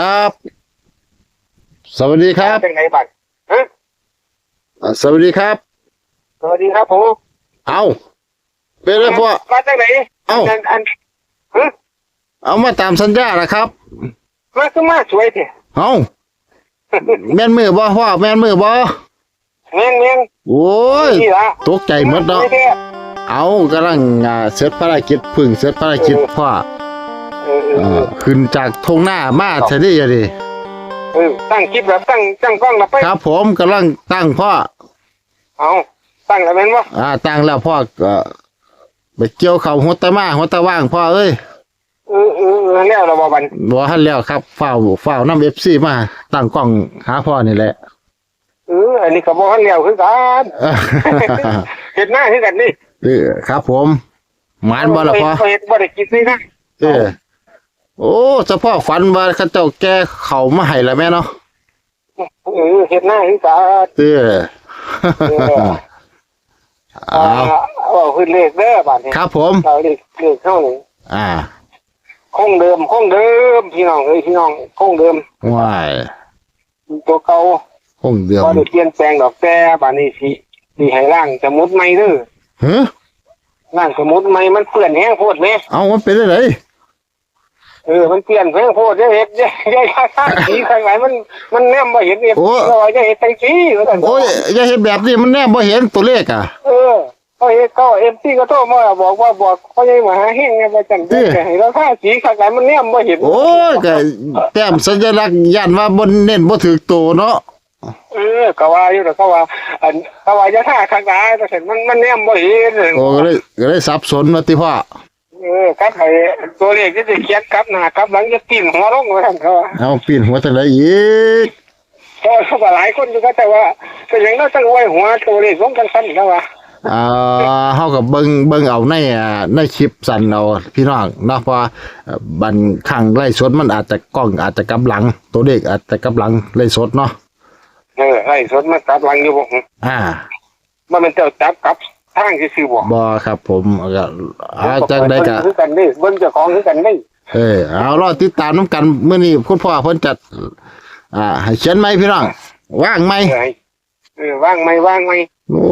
ครับ สวัสดีครับ เป็นไงบัตรฮะอ่าสวัสดีครับ สวัสดีครับผมเอาเป็นไรพ่อมาจากไหนเอ้านอันฮะเอามาตามสัญญาละครับมาคือมาสวยเถอะเอาแม่นมือบ่พ่อแม่นมือบ่แม่งแม่งโอ้ยนี่ละตกใจหมดเนาะไม่แท้เอากำลังอ่าเสร็จภารกิจพึ่งเสร็จภารกิจพ่อ เออเอเอ่ออขึ้นจากทงหน้ามาเฉยดิอะดิเออตั้งคลิปแบบตั้งตั้งกล้องแล้วไปครับผมกำลังตั้งพ่อเอาตั้งแล้วแม่นวะอ่าตั้งแล้วพ่อก็ไปเกี่ยวเขาหัวตะมาหัวตะว่างพ่อเอ้ยเออเออเออแล้วเราบอบันบ่ทันแล้วครับเฝ้าเฝ้าน้ำ FC มา ตั้งกล้องหาพ่อนี่แหละเอออันนี้ก็บอกให้เลี้ยวคือกันเห็นหน้าคือกันนี่เออครับผมหมานบ่ล่ะพ่อเห็นบ่ได้กินนี่นะเออ โอ้เฉพาะฝันว่าเขาเจ้าแก้เขามาให้แล้วแม่เนาะเออเห็นหน้าคือกันเอออ่าเอาเอาคือเลขเด้อบัดนี้ครับผมเราเลขเลขเท่านี้อ่าคงเดิมคงเดิมพี่น้องเอ้ยพี่น้องคงเดิมว้ายตัวเก่าคงเดือมพอได้เปลี่ยนแปลงดอกแต่บานี้สิสิให้ร่างสมุดใหม่เด้อเฮ้อร่างสมุดใหม่มันเปื้อนแห้งโพดแหมเอามันเป็นได้ได เออมันเปลี่ยนแห้งโพดเด้อเฮ็ดเด้อได้ค่าค่าสีข้างไหนมันมันแนมบ่เห็นเองเราจะเฮ็ดจังซี่ว่าซั่นโอ้ยอย่าเห็นแบบนี้มันแน่บ่เห็นตัวเลขอะ เออก็เฮ็ดก็ MC ก็โทรมาบอกว่าบอกเขาใหญ่มาหาเฮงไงว่าจังเด้อจะให้เราค่าสีข้างไหนมันแนมบ่เห็นโอ้ยก็แต้มสัญลักษณ์ย่านว่าบ่เน้นบ่ถูกตัวเนาะเออก็ว่าอยู่แต่ก็ว่าอันก็ว่าจะท่าข้างไหนแต่เสร็จมันมันแนมบ่เห็น โอ้ก็เลยก็เลยสับสนว่าติพ่อ เออครับไอ้ตัวเลขที่จะเขียนครับหน้าครับหลังจะตีนหัวลงไว้ท่านเขาว่าเอาปีนหัวจังไดอีกเพราะเขาก็หลายคนอยู่ก็แต่ว่าเป็นอย่างนั้นต้องไว้หัวตัวเลขลงกันสั้นเขาว่าอ่าเฮาก็เบิ่งเบิ่งเอาในอ่าในคลิปสั่นเอาพี่น้องเนาะเพราะว่าเอ่อบันข้างไล่สดมันอาจจะกล้องอาจจะกำหลัง ตัวเลขอาจจะกำหลังไล่สดเนาะเออไอ้สดมาตัดหลังอยู่บ่อ่า มันเป็นเจ้าจับกับ ทางที่ซื้อบ่บ่ครับ ผมก็อาจังได๋ก็คือกันนี่เบิ่งเจ้าของคือกันนี่เออเอารอติดตามน้ำกันมื้อนี้คุณพ่อเพิ่นจัด อ่าให้เขียนไหมพี่น้องว่างไหมเออให้เออว่างไหมว่างไหมโอ้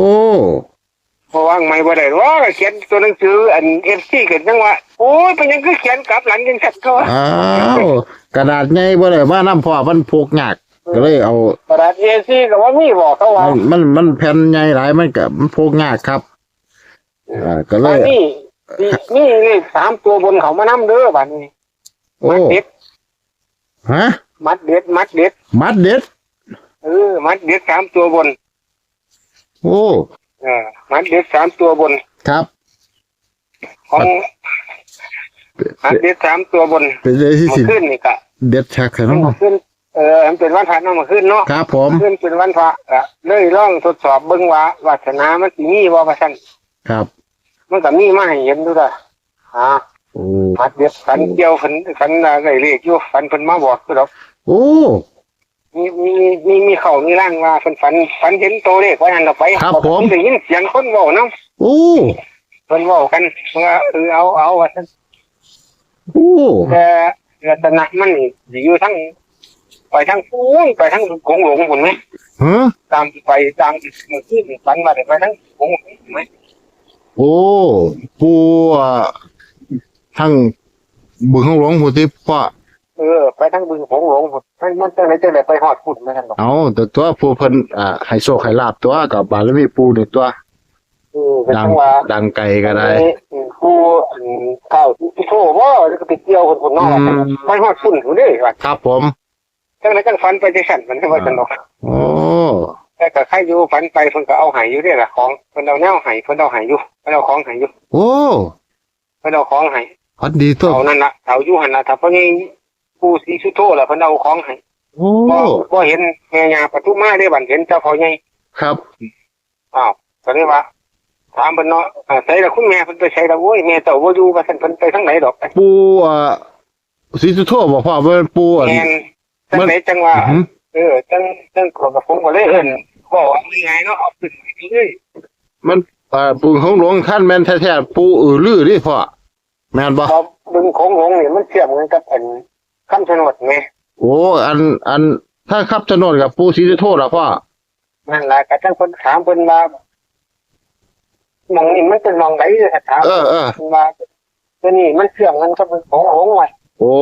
บ่ว่างไหมบ่ได้ว่าเขียนตัวหนังสืออัน FC ก็จังว่าโอ้ยเป็นหยังคือเขียนกลับหลังจังซั่นเขาว่าอ้าวกระดาษใหญ่บ่ได้มานํพ่อมันพกยากก็เลยเอากระดาษ A4 ก็ว่ามีบ่เขาว่ามันมันมันแผ่นใหญ่หลายมันก็มันพกยากครับ อ่าก็เลอัยนนี้นี่นี่เลขสามตัวบนเขามานํเด้อบัดนี้โอ้ มัดเด็ดฮะ มัดเด็ดมัดเด็ดมัดเด็ด เออมัดเด็ดสามตัวบนโอ้ เออมัดเด็ดสามตัวบน ครับ ของมัดเด็ดสามตัวบนเป็นเลยที่มาสิขึ้นนี่กะเด็ดชักใส่มันน้องมาขึ้นเออมันเป็นวันพระเนาะมาขึ้นเนาะครับผม ขึ้นเป็นวันพระอะเลยลองทดสอบเบิ่งว่าวาสนามันสิมีบ่ว่าซั่น ครับมันก็มีมาให้เห็นดูล่ะอ่าโอ้มัดเด็ดฝันเกี่ยวฝันฝันอะไรเลขอยู่ฝันเพิ่นมาบอกคือดอกโอ้มีมีมีมีเขามีร่างว่าเพิ่นฝันฝันเห็นตัวเลขว่านั่นเราไปครับผม ได้ยินเสียงคนเว้านำโอ้เพิ่นเว้ากันว่าเออเอาเอาว่าซั่นโอ้แต่รัตนะมันนี่สิอยู่ทั้งไปทั้งฟูงไปทั้งกงหลงพุ่นไหม ฮะตามไปตามเมื่อคืนนี่ฝันว่าได้ไปทั้งกงหลงพุ่นไหม โอ้ ปูอะทั้งบึงของหลวงผู้ที่พ่อเออ ไปทั้งบึงกงหลงพุ่นมันมันจังไดจังไดไปฮอดพุ่นเหมือนกันดอกเอาแต่ตัวผู้เพิ่นอ่าให้โชคให้ลาบตัวกับบารมีปูนี่ตัวเออก็ดังจังว่าดังไกลก็ได้ ผู้อันข้าวที่โทบ่แล้วก็ไปเกี่ยวคนคนนอกอืม ไปฮอดพุ่นพุ่นเด้ว่าครับผม จังไดจังฝันไปจังซั่นมันว่าจังดอกโอ้ แต่ก็ใครอยู่ฝันไปเพิ่นก็เอาให้อยู่เด้ล่ะของเพิ่นเอาแนวให้เพิ่นเอาให้อยู่เพิ่นเอาของให้อยู่โอ้เพิ่นเอาของให้พัดดีตัวเอานั่นละเอาอยู่หันละถ้าเพราะนี่ผู้สีสุโธล่ะเพิ่นเอาของให้โอ้บ่บ่เห็นแม่ยาปทุมมาได้บัดเห็นเจ้าพ่อใหญ่ครับอ้าวก็เลยว่าถามเพิ่นเนาะอ่าใส่ละคุณแม่เพิ่นไปใส่ละโอ้ยแม่เจ้าบ่อยู่ว่าซั่นเพิ่นไปทางไหนดอกปูอะสีสุโธบอกพ่อว่าเป็นปูอะแม่นจังไหนจังว่าอื้อหือเออจังจังขอกับผมก็เลยเอิ้น บอกว่าไม่ไงเนาะเอาขึ้นไปเลยมันอ่าปูของหลวงท่านแม่นแท้ๆปูอือลือดิพ่อแม่นบ่พอบึงโขงหลงนี่มันเชื่อมกันกับอันคำชะโนดแม่โอ้อันอันถ้าขับถนนกับปูสีโทษแล้วพ่อนั่นแหละก็ทั้งคนถามคนมาหมองนี่มันเป็นหมองไหนเลยถามเออเออเพิ่นมาตัวนี้มันเชื่อมกันก็เป็นของหงไว้โอ้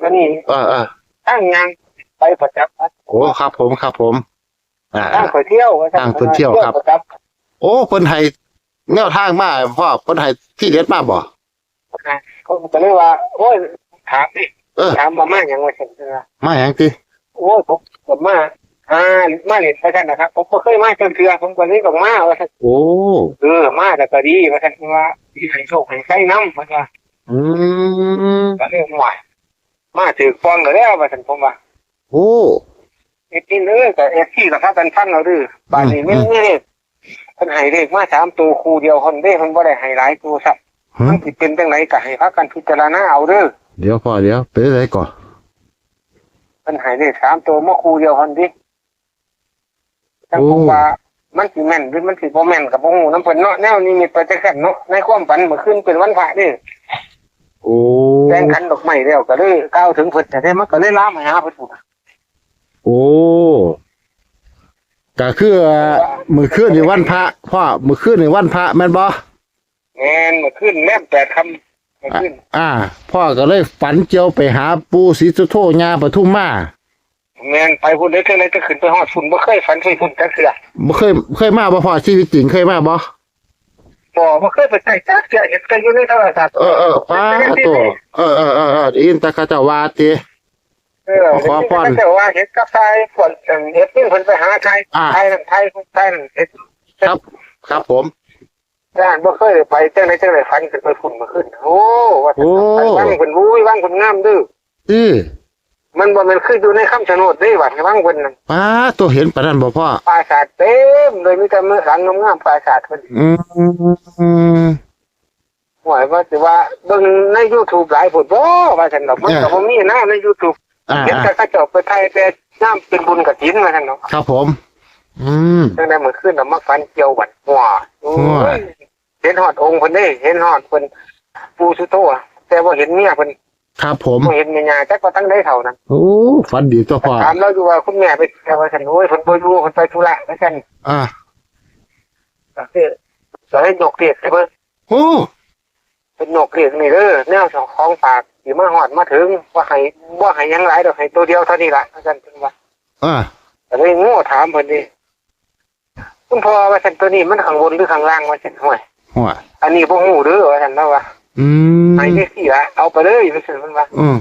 ตัวนี้เออเออตั้งงานไปประจับษ์โอ้ครับผมครับผม อ่า ตั้งไปเที่ยวว่าซั่นตั้งไปเที่ยวครับประจับษ์โอ้เพิ่นให้แนวทางมาพ่อเพิ่นให้ที่เด็ดมาบ่เขาก็เลยว่า โอ้ยถามดิเออถามมามาอย่างว่าฉันว่ามาหยังติโอ้ยผมผมมาอ่ามาเล่นไปท่านนะครับ ผมก็เคยมาจนเทือผมก็เลยต้องมาว่าท่านโอ้เออมาแต่ก็ดีว่าท่านว่าที่ให้โชคให้ใช้น้ำว่าท่านอืมก็เลยหวายมาถือฟองก็แล้วว่าท่านผมว่าโอ้ เอ็ดนี่เลยแต่เอ็ดที่กับพากันฟังเอาดื้อบ้านนี้ไม่ไม่เลขเพิ่นให้เลขมาสามตัวคู่เดียวคนเด้เพิ่นบ่ได้ให้หลายตัวสักฮะมันสิเป็นจังไหนก็ให้พากันพิจารณาเอาเด้อเดี๋ยวพ่อเดี๋ยวไปไหนก่อนเพิ่นให้เลขสามตัวมาคู่เดียวคนดิจังผมว่ามันสิแม่นหรือมันสิบ่แม่นก็บ่ฮู้นำเพิ่นเนาะแนวนี้มีประจักษ์เนาะในความฝันเมื่อคืนเป็นวันพระเด้โอ้แจ้งขันดอกไม้แล้วก็เลยก้าวถึงเพิ่นแต่ได้มันก็เลยลามมาหาเพิ่นพูด โอ้ก็คือมื้อคืนในวันพระพ่อมื้อคืนในวันพระแม่นบ่แม่นเมื่อคืนแลมแปดคำเมื่อคืนอ่า พ่อก็เลยฝันเจียวไปหาปูศรีสุโธญาปทุมมาแม่นไปพุ่นได้เท่าไรก็ขึ้นไปฮอดฝุ่นบ่เคยฝันเคยฝุ่นจักเทื่อบ่เคยเคยมาบ่พ่อชีวิตจริงเคยมาบ่บ่บ่เคยไปใส่จักเทื่อเห็นกันอยู่ในโทรศัพท์เออเออป้าตัวเออเออเออเออได้ยินแตาเขาเจ้าว่าติ เออขอพร แต่ว่าเห็นกับชายฝนเฮ็ดนี่เพิ่นไปหาชายอ่าชายนั่นชายชายนั่นเฮ็ดครับ ครับผม ด้านบ่เคยไปจังไดจังไดฝันขึ้นไปฝุ่นมาขึ้น โอ้ว่าโอ้ไปว่างเพิ่นวุ้ยว่างเพิ่นงามดื้ออีมันบ่แม่นคืออยู่ในคำชะโนดเด้ว่าว่างเพิ่นนั่นป้าตัวเห็นปานนั้นบ่พ่อ ปราสาทเต็มเลยมีแต่เมืองหลังงามๆปราสาทเพิ่น อืม หวยว่าสิว่าเบิ่งใน YouTube หลายพุ่นบ่ว่าซั่นดอกมันก็บ่มีนะใน YouTube อ่า เห็นแต่เขาเจ้าไปไทยแต่น้ำเป็นบุญกับจินว่าซั่นเนาะครับผม อืมจังได้เมื่อคืนน่ะมาฟันเกี่ยวบัดหัวโอ้หัวยเห็นฮอดองค์เพิ่นเด้เห็นฮอดเพิ่นปู่สุโธอะแต่บ่เห็นเมียเพิ่นครับผมบ่เห็นเมียจักว่าตั้งได้เท่านั้นโอ้ฝันดีตัวพ่อถามแล้วอยู่ว่าคุณแม่ไปแต่ว่าซั่นโอ้ยเพิ่นบ่อยู่เพิ่นไปธุระว่าซั่นอ่าก็คือก็ให้ยกเรียกให้เพิ่นโอ้เป็นยกเรียกนี่เด้อแนวของของฝาก สิมาฮอดมาถึงว่าให้บ่ให้หยังหลายดอกให้ตัวเดียวเท่านี้ล่ะว่าซั่นเพิ่นว่าอ่าก็เลยโง่ถามเพิ่นดิคุณพ่อว่าซั่นตัวนี้มันข้างบนหรือข้างล่างว่าซั่นห่วยหัวอันนี้บ่ฮู้เด้อว่าซั่นเนาะว่าอืมไอ้นี่สิละเอาไปเลยว่าซั่นมันว่าอืม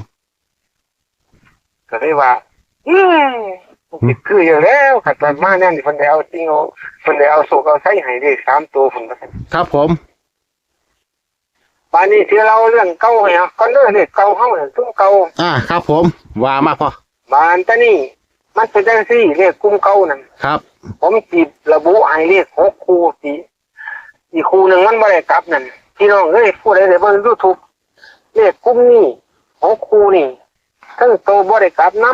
ก็เลยว่าอืมคิดคืออยู่แล้วขัดมันมาแน่นี่เพิ่นได้เอาจริงเอาเพิ่นได้เอาโศกเอาไส้ให้ได้สามตัวเพิ่นว่าซั่นครับผม ป่านนี้ที่เราเรื่องเก่าให้เฮาก่อนเด้อนี่เก่าเฮาเนี่ยซุ่มเก่าอ่าครับผมว่ามาพ่อบ้านตะนี่มันเป็นจังซี่เลขกลุ่มเก่านั่นครับ ผมสิระบุให้เลขหกคู่สิอีกคู่หนึงมันบ่ได้กลับนั่นพี่น้องเอ้ยผู้ใดได้เบิ่ง YouTube เลขกลุ่มนี้หกคู่นี่ทั้งโตบ่ได้กลับนํ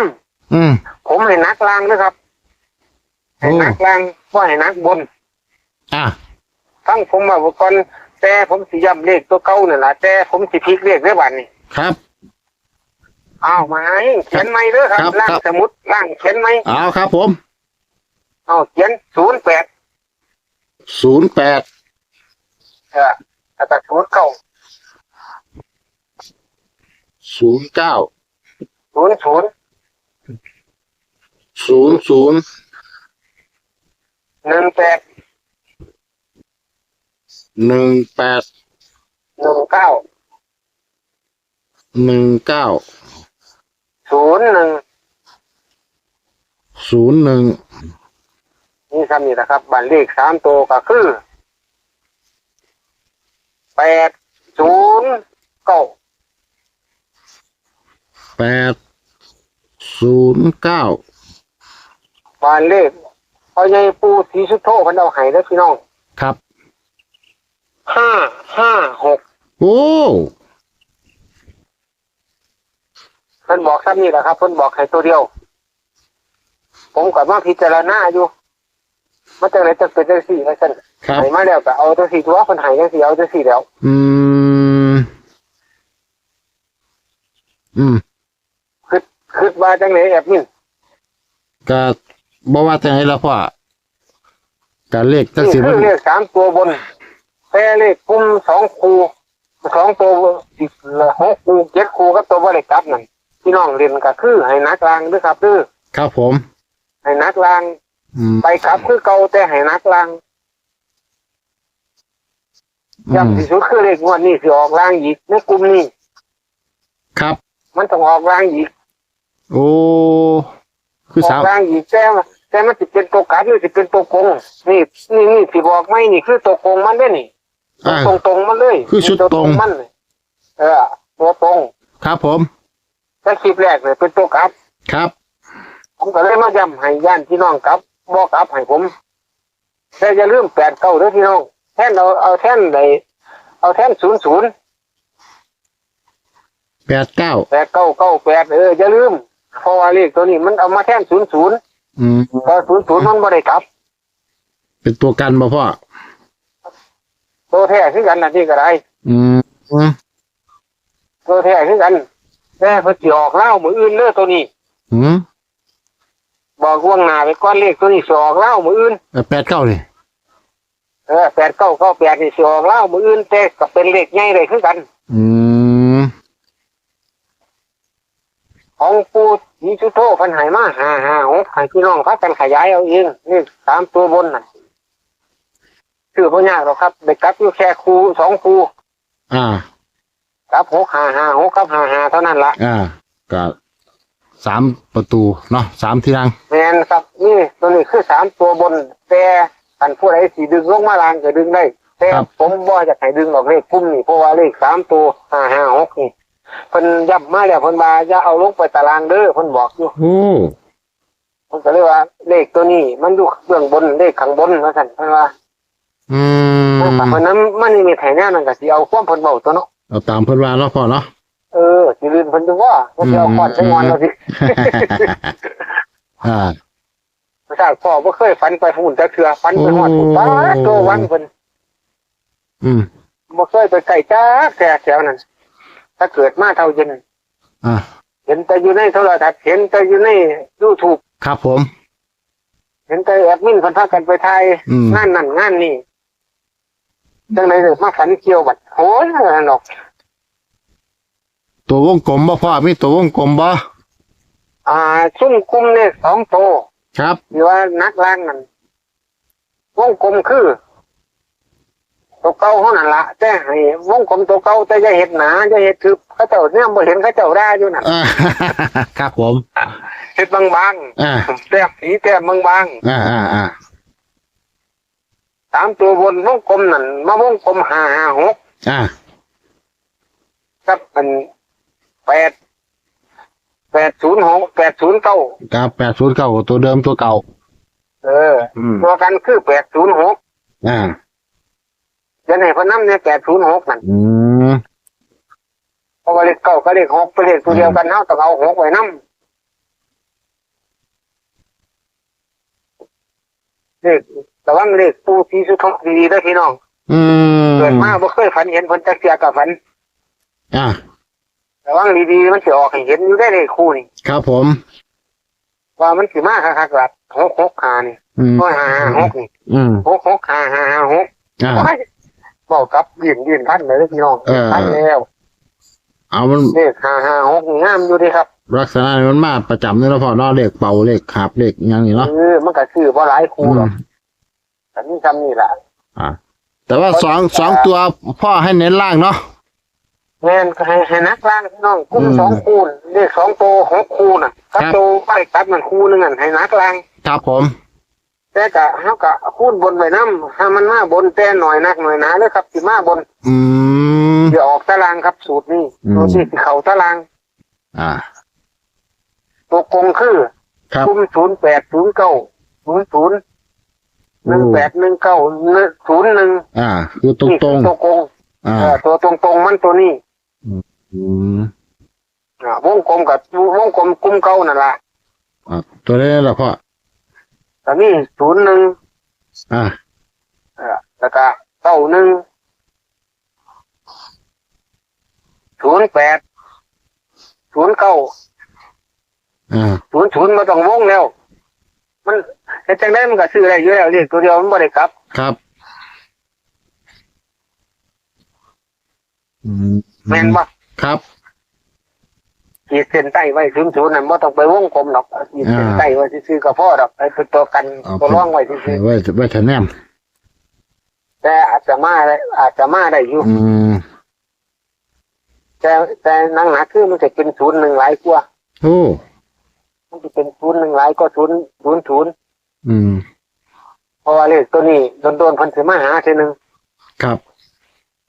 อืมผมให้นักลางนะครับให้โอ้นักลางว่าให้นักบน อ่าทั้งผมว่าก่อน แต่ผมสิย้ำเลขตัวเก่านั่นล่ะแต่ผมสิพลิกเลขได้บัดนี้ครับ อ้าวมาให้เขียนไหมเด้อครับ ครับล่างครับ สมุดล่างเขียนไหมเอาครับผมเอาเขียนศูนย์แปดศูนย์แปดเออแล้วก็ศูนย์เก้าศูนย์เก้าศูนย์ศูนย์ศูนย์ศูนย์หนึ่งแปด หนึ่งแปดหนึ่งเก้าหนึ่งเก้าศูนย์หนึ่งศูนย์หนึ่งนี่คำนี้นะครับบัตรเลขสามตัวก็คือแปดศูนย์เก้าแปดศูนย์เก้าบัตรเลขพอใหญ่ปูสีสุดโทเพันเอาไห้แล้วพี่น้องครับ ห้าห้าหก โอ้เพิ่นบอกซ้ำนี่แหละครับเพิ่นบอกให้ตัวเดียว ผมกับมาพิจารณาอยู่มาจากไหนจะเป็นจังสี่แล้วฉันครับให้มาแล้วก็เอาจังสี่ตัวเพิ่นให้จังสี่เอาจังสี่แล้วอืม อืมคืคิดว่าจังไหนแอบมินก็บ่ว่าจังไดแล้วพ่อการเลขจังนี่สิคืมัอนเลขสามตัวบนแต่เลขกลุ่มสองคู สองตัวอีกหกคูเจ็ดคูก็ตัวบริกลับนั่นพี่น้องเรียนก็คือให้นักลางด้วยครับคือครับผม ให้นักลางอืมไปกลับคือเก่าแต่ให้นักลางอืมย้ำที่สุดคือเลขงวดนี้สิออกลางอีกในกลุ่มนี้ครับ มันต้องออกลางอีกโอ้คือออสากมลางอีกแต่ว่าแต่มันจะเป็นตัวกลับหรือจะเป็นตัวโกงนี่นี่นี่สิบอกไม่นี่คือตัวโกงมันเด้อนี่ อ่า ตรงตรงๆมันเลยคือชุดตัวตรง มันเลยเออตัวตรงครับผม แต่คลิปแรกเลยเป็นตัวกลับ ครับ ผมก็เลยมาย้ำให้ย่านพี่น้องกลับบอกกลับให้ผมแต่อย่าลืมแปดเก้าเด้อพี่น้องแท่นเอาเอาแท่นใดเอาแท่นศูนย์ศูนย์แปดเก้า แปดเก้าเก้าแปดเอออย่าลืมเพราะว่าเลขตัวนี้มันเอามาแท่นศูนย์ศูนย์อืมพอศูนย์ศูนย์มันไม่ได้กลับ เป็นตัวกันบ่พ่อ ตัวแท้คือกันนะที่ก็ได้อืมอืมตัวแท้คือกันแต่เพิ่นสิออกเล่ามืออื่นเด้อตัวนี้ อืมบอกล่วงหน้าไปก้อนเลขตัวนี้สิออกเล่ามืออื่นแปดเก้าเลยเออแปดเก้าเก้าแปดนี่สิออกเล่ามืออื่นแต่ก็เป็นเลขใหญ่เลยคือกัน อืมของปูยีชุโตเพันใหายมาห้าห้าหกให้พี่น้องพักกันขยายเอาเองนี่สามตัวบนน่ะ คือพ่ยากหรอกครับเด็กกลับอยู่แค่ครูสองครูอ่ากับหกห้าห้าหกกับห้าห้าเท่านั้นละอ่าก็สามประตูเนาะสามที่นั่งแมนครับนี่ตัวนี้คือสามตัวบนแต่อันผู้ใดสีดึงลงมาลางก็ดึงได้แต่ผมบ่อยากให้ดึงออกเลขพุ่มนี่เพราะว่าเลขสามตัวห้าห้าหกนี่เพิ่นย้ำมาแล้วเพิ่นว่าอย่าเอาลงไปตารางเด้อเพิ่นบอกอยู่โอ้ผมก็เลยว่า เลขตัวนี้ มันอยู่เบื้องบนเลขข้างบนว่าซั่นเพิ่นว่า อืมเพราะนั้นมันนี่มีแถแนวนั่นก็สิเอาความเพิ่นเว้าตัวเนาะเอาตามเพิ่นว่าเนาะพ่อเนาะเออสิลืมเพิ่นดูว่าว่าสิเอาก่อนใช้งอนเอาสิอ่าถ้าพ่อบ่เคยฝันไปหุ่นจักเทื่อฝันไปฮอดหุ่นป้าดตัววันเพิ่นอืมบ่เคยไปไก่จ้าแก่แถวนั้นถ้าเกิดมาเท่าเย็นอ่าเห็นแต่อยู่ในโทรทัศน์เห็นแต่อยู่ในยูทูบครับผม เห็นแต่แอดมินเพันพากันไปถ่ายอืมงานนั่นงานนี่ จังไหนเลยมาฝันเกี่ยวบัดโอ้ยนั่นหรอกตัววงกลมบ่พ่อมีตัววงกลมบ่อ่าซุ่มคุมเนี่ยสองโตครับหรือว่านักล่างนั่นวงกลมคือ ตัวเก่าเท่านั้นละแต่ให้วงกลมตัวเก่าแต่จะเห็ดหนาจะเห็ดคือเขาเจ้าเนี่ยบ่เห็นเขาเจ้าได้อยู่น่ะอ่าครับผมเห็ดบางอ่าๆแต้มสีแต้มบางๆอ่าอ่าอ่า สามตัวบนวงกลมนั่นมาวงกลมห้าห้าหกอ่ากับเป็นแปดแปดศูนย์หกแปดศูนย์เก้ากับแปดศูนย์เก้าตัวเดิมตัวเก่า เอออืมตัวกันคือแปดศูนย์หกอ่า ยันให้เพนน้ำเนี่ยแปดศูนย์หกนั่นอืม เพราะว่าเลขเก้ากับเลขหกเป็นเลขตัวเดียวกันเท่าต้องเอาหกไว้น้ำเลข ระวังเลขปูสีสุทองดีๆเด้อพี่น้องอืมเกิดมาบ่เคยฝันเห็นเพิ่นจักเสียกับฝันอ่าระวังดีๆมันสิออกให้เห็นอยู่ได้เลขคู่นี่ครับผม ว่ามันสิมาคักๆลัดหกหกห้านี่อืมโอ้ยห้าห้าหกนี่อืมหกหกห้าห้าห้าหกอ่า โอ้ยบอกกับยืนยืนพันเลยพี่น้องเออพันแล้วเอามันเลขห้าห้าหกนี่งามอยู่ดีครับ ลักษณะนี้มันมาประจำนี่แล้วพ่อเนาะเลขเป่าเลขขาบเลขอยังนี่เนาะเออมันก็คือว่าหลายครูอืหรอมก แต่นี่ทำนี่แหละอ่า แต่ว่าสองสองตัวพ่อให้เน้นล่างเนาะแม่นก็ให้ให้นักล่างพี่น้องกุ้มอืมสองคูณเลขสองตัวหกคูน่ะกับครับตัวไปตัดมันคูหนึงอะให้นักล่างครับผม แต่กะเฮากะคูณบนไว้น้ำถ้ามันมาบนแต่หน่อยนักหน่อยหนาเลยครับสิมาบน อืมเดี๋ยวออกตารางครับสูตรนี้อืมตัวที่สิเข้าตาราง อ่าตัวกงคือครับ คุมศูนย์แปดศูนย์เก้าศูนย์ศูนย์ หนึ่งแปดหนึ่งเก้าศูนย์หนึ่งอ่า คือตรงตรงตัวกงๆอ่าเออตัวตรงตรงๆมันตัวนี้อืมอ่าวงกลมกับวงกลมกุ้มเก้านั่นแหละอ่าตัวนี้แหละพ่อแต่นี่ศูนย์หนึ่งอ่าเออแล้วก็เก้าหนึ่งศูนย์แปดศูนย์เก้าอ่าศูนย์ศูนย์มาต้องวงแล้ว มันเฮ็ดจังได้มันก็ซื้อได้อยู่แล้วเรียกตัวเดียวมันบ่ได้กลับ ครับ อืมแม่นบ่ครับ ขีดเส้นใต้ไว้ศูนย์ศูนย์นั่นบ่ต้องไปวงกลมหรอกเอาขีดเส้นใต้ไว้ซื่อๆก็พอดอกไอ้เป็นตัวกันเอาตัวร่องไว้ซื่อไว้ไว้แถแนมๆแต่อาจจะมาได้อาจจะมาได้อยู่ อืมแต่แต่หนังหนาคือมันจะเป็นศูนย์หนึ่งหลายกว่าโอ้ มันจะเป็นศูนย์หนึ่งหลายก็ศูนย์ศูนย์ศูนย์อืมเพราะว่าเลขตัวนี้โดนๆเพันสิมาหาเทีนึงครับ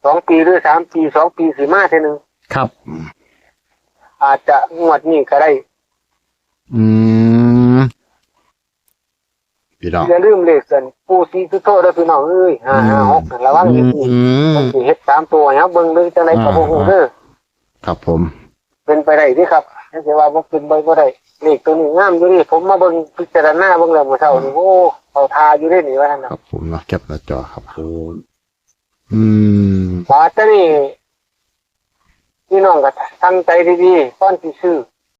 สองปีหรือสามปีสองปีสิมาเทีนึงครับ อาจจะงวดนี้ก็ได้ อืมพี่น้องอย่าลืมเลขสันปูซีสุโตด้วยพี่น้องเอ้ยห้าห้าหกนั่นระวังอืดีมอืมมันสิเฮ็ดสามตัวเนี่ยเบิ่งเบิ่งจังไดก็บ่ฮู้เด้อครับผม เป็นไปได้เดิครับไม่ใช่ว่าบ่เป็นไปบ่ได้ เลขตัวนี้งามอยู่นี่ผมมาเบิ่งพิจารณาเบิ่งแล้วเมื่อเช้านี่โอ้เขาทาอยู่ได้นี่ว่าซั่นคน่ะรับผมเนาะแคปหน้าจอครับอืม บาดนี้พี่น้องก็ตั้งใจดีๆก่อนสิซื้อ